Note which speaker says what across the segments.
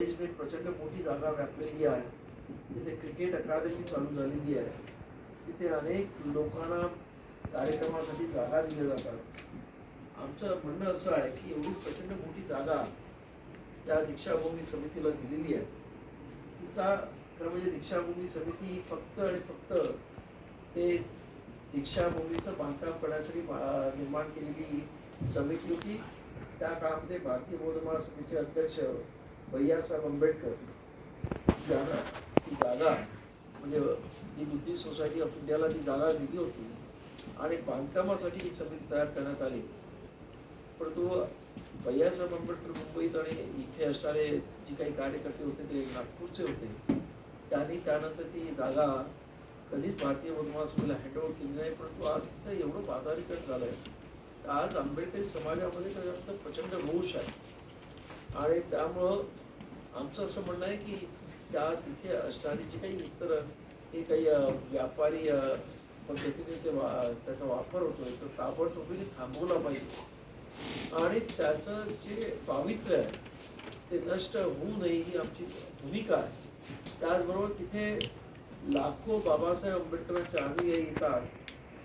Speaker 1: देशने प्रचंड मोठी जागा व्यापलेली आहे. तिथे क्रिकेट अकादमी चालू झालेली आहे. तिथे अनेक लोकांना कार्यक्रमासाठी जागा दिल्या जातात. आमचं म्हणणं असं आहे की एवढी प्रचंड मोठी जागा या दीक्षाभूमी समितीला दिलेली आहे. तिचा खरं म्हणजे दीक्षाभूमी समिती फक्त आणि फक्त ते दीक्षाभूमीचं बांधकाम करण्यासाठी निर्माण केलेली समिती होती. त्या काळामध्ये भारतीय बौद्ध महासभेचे अध्यक्ष भैयासाहेब आंबेडकर जागा ती जागा म्हणजे ती बुद्धिस्ट सोसायटी ऑफ इंडियाला ती जागा दिली होती. आणि बांधकामासाठी ही समिती तयार करण्यात आली. परंतु भैयासाहेब आंबेडकर मुंबईत आणि इथे असणारे जे काही कार्यकर्ते होते ते नागपूरचे होते. त्यांनी त्यानंतर ती जागा कधीच भारतीय बौद्ध हँडओव्हर केली नाही परंतु आज तिचं एवढं बाजारीकरण झालंय. तर आज आंबेडकरी समाजामध्ये त्याच्याबद्दल प्रचंड रोष आहे. आणि त्यामुळं आमचं असं म्हणणं आहे की त्या तिथे असणारी जी काही इतर हे काही व्यापारी पद्धतीने ते वा- त्याचा वापर होतोय तर ताबडतोबीने थांबवला पाहिजे. आणि त्याचं जे पावित्र्य आहे ते नष्ट होऊ नये ही आमची भूमिका आहे. त्याचबरोबर तिथे लाखो बाबासाहेब आंबेडकरांच्या अनुयायी येतात.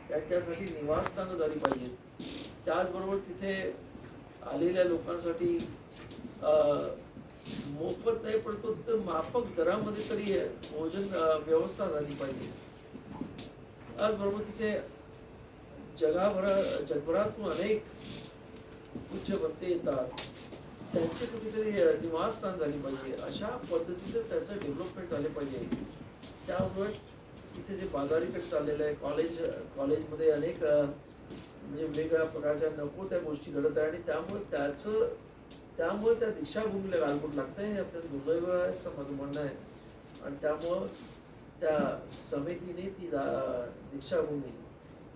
Speaker 1: त्यांच्यासाठी निवासस्थानं झाली पाहिजेत. त्याचबरोबर तिथे आलेल्या लोकांसाठी मोफत नाही पण तो माफक दरामध्ये तरी भोजन व्यवस्था झाली पाहिजे. त्याचबरोबर तिथे जगाभर जगभरातून अनेक उच्च भत्ते येतात. त्यांचे कुठेतरी निवासस्थान झाली पाहिजे. अशा पद्धतीचं त्याचं डेव्हलपमेंट झाले पाहिजे. त्यामुळे तिथे जे बाजारीकडे चाललेलं आहे कॉलेज कॉलेजमध्ये अनेक म्हणजे वेगवेगळ्या प्रकारच्या नको त्या गोष्टी घडत आहे आणि त्यामुळे त्याचं त्यामुळे त्या दीक्षाभूमीला गालबोट लागतं हे आपल्याला दुर्दैव आहे असं माझं म्हणणं आहे. आणि त्यामुळं त्या समितीने ती जा- दीक्षाभूमी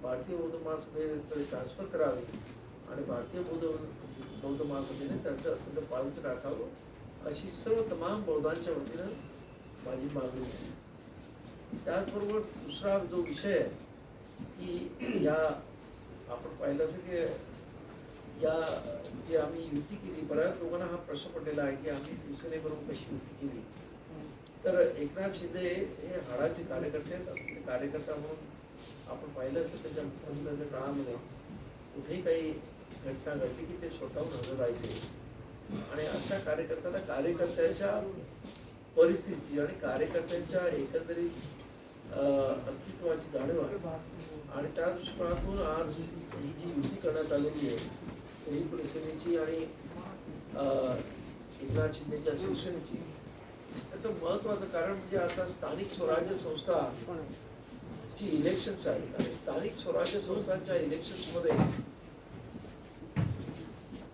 Speaker 1: भारतीय बौद्ध महासभेकडे ट्रान्सफर करावी आणि भारतीय बौद्ध बौद्ध महासभेने त्याचं अत्यंत पावित्र्य राखावं अशी सर्व तमाम बौद्धांच्या वतीनं माझी मागणी आहे. त्याचबरोबर दुसरा जो विषय आहे की या आपण पाहिलं असं की या जी आम्ही युती केली बऱ्याच लोकांना हा प्रश्न पडलेला आहे की आम्ही शिवसेनेबरोबर कशी युती केली? तर एकनाथ शिंदे हे हाडाचे कार्यकर्ते आहेत. कार्यकर्ता म्हणून आपण पाहिलं असेल त्याच्या मुख्यमंत्र्यांच्या काळामध्ये कुठेही काही घटना घडली की ते स्वतःहून हजर राहायचे. आणि अशा कार्यकर्त्याला कार्यकर्त्याच्या परिस्थितीची आणि कार्यकर्त्यांच्या एकंदरीत अस्तित्वाची जाणीव आहे. आणि त्या दृष्टिकोनातून आज ही जी युती करण्यात आलेली आहे ही आणि एकनाथ शिंदेच्या शिवसेनेची. त्याचं महत्वाचं कारण म्हणजे आता स्थानिक स्वराज्य संस्था ची इलेक्शन्स आहेत. आणि स्थानिक स्वराज्य संस्थांच्या इलेक्शन्समध्ये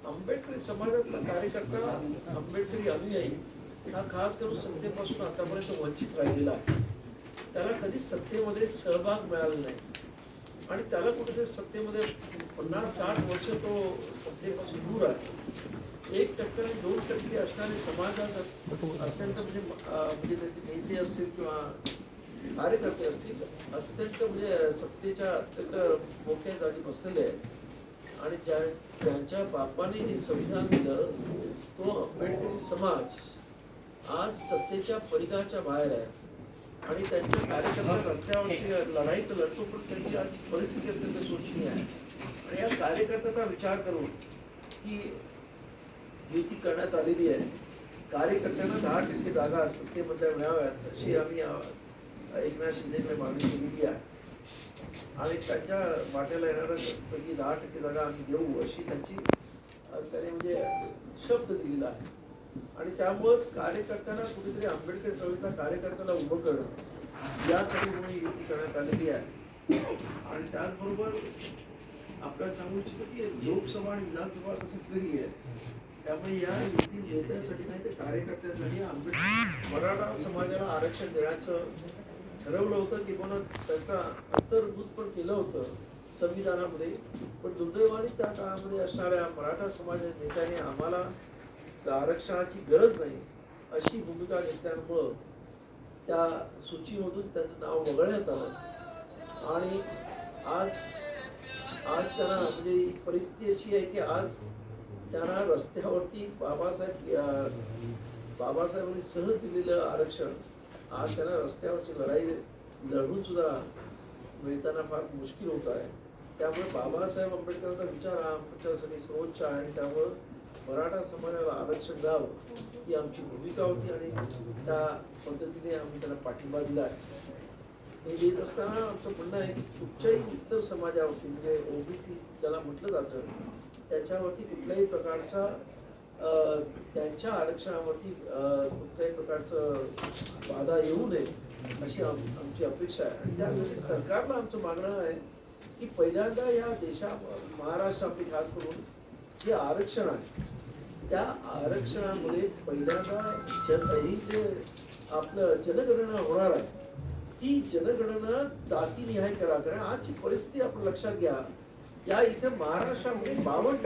Speaker 1: आंबेडकरी समाजातला कार्यकर्ता आंबेडकरी अनुयायी हा खास करून सत्तेपासून आतापर्यंत वंचित राहिलेला आहे. त्याला कधीच सत्तेमध्ये सहभाग मिळाला नाही. आणि त्याला कुठेतरी सत्तेमध्ये पन्नास साठ वर्ष तो सत्तेपासून दूर आहे. एक टक्के आणि दोन टक्के असणारे समाजात अत्यंत म्हणजे म्हणजे त्याचे नेते असतील किंवा कार्यकर्ते असतील अत्यंत म्हणजे सत्तेच्या अत्यंत मोठ्या जागी बसलेले आहेत. आणि ज्या ज्यांच्या बापाने हे संविधान दिलं तो आंबेडकरी समाज आज सत्तेच्या परिघाच्या बाहेर आहे. आणि त्यांच्या कार्यकर्ता रस्त्यावरची लढाई तर लढतो पण त्यांची आजची परिस्थिती अत्यंत शोचनीय आहे. आणि या कार्यकर्त्याचा विचार करून की युती करण्यात आलेली आहे कार्यकर्त्यांना दहा टक्के जागा सत्तेमध्ये मिळाव्यात अशी आम्ही एकमेव एकनाथ शिंदेकडे मागणी केलेली आहे. आणि त्यांच्या वाट्याला येणाऱ्या पैकी दहा टक्के जागा आम्ही देऊ अशी त्यांची त्याने म्हणजे शब्द दिलेला आहे. आणि त्यामुळंच कार्यकर्त्यांना कुठेतरी आंबेडकर चळवळीतल्या कार्यकर्त्याला उभं करणं यासाठी म्हणून युती करण्यात आलेली आहे. आणि त्याचबरोबर आपल्याला सांगू इच्छितो की लोकसभा आणि विधानसभा तसं फ्री आहे. त्यामुळे या युती नेत्यांसाठी नाही तर कार्यकर्त्यांसाठी आंबेडकर मराठा समाजाला आरक्षण देण्याचं ठरवलं होतं किंवा त्याचा अंतर्भूत पण केलं होतं संविधानामध्ये. पण दुर्दैवाने त्या काळामध्ये असणाऱ्या मराठा समाजाच्या नेत्याने आम्हाला आरक्षणाची गरज नाही अशी भूमिका घेतल्यामुळं त्या सूचीमधून त्याचं नाव वगळण्यात आलं. आणि आज आज त्यांना म्हणजे परिस्थिती अशी आहे की आज त्यांना रस्त्यावरती बाबासाहेब बाबासाहेबांनी सहज दिलेलं आरक्षण आज त्यांना रस्त्यावरची लढाई लढून सुद्धा मिळताना फार मुश्किल होत आहे. त्यामुळे बाबासाहेब आंबेडकरांचा विचार हा आमच्यासाठी सर्वोच्च आहे आणि त्यामुळं मराठा समाजाला आरक्षण द्यावं ही आमची भूमिका होती आणि त्या पद्धतीने आम्ही त्याला पाठिंबा दिला. आहे हे लिहित असताना आमचं म्हणणं आहे की कुठच्याही इतर समाजावरती म्हणजे ओबीसी ज्याला म्हटलं जातं त्याच्यावरती कुठल्याही प्रकारचा त्यांच्या आरक्षणावरती कुठल्याही प्रकारचं बाधा येऊ नये अशी आम- आमची अपेक्षा आहे. आणि त्यासाठी सरकारला आमचं मागणं आहे की पहिल्यांदा या देशा महाराष्ट्रामध्ये खास करून जे आरक्षण आहे. त्या आरक्षणामध्ये पहिल्यांदा जन ही जे आपलं जनगणना होणार आहे. ती जनगणना जातीनिहाय करा. कारण आजची परिस्थिती आपण लक्षात घ्या. या इथे महाराष्ट्रामध्ये बावन्न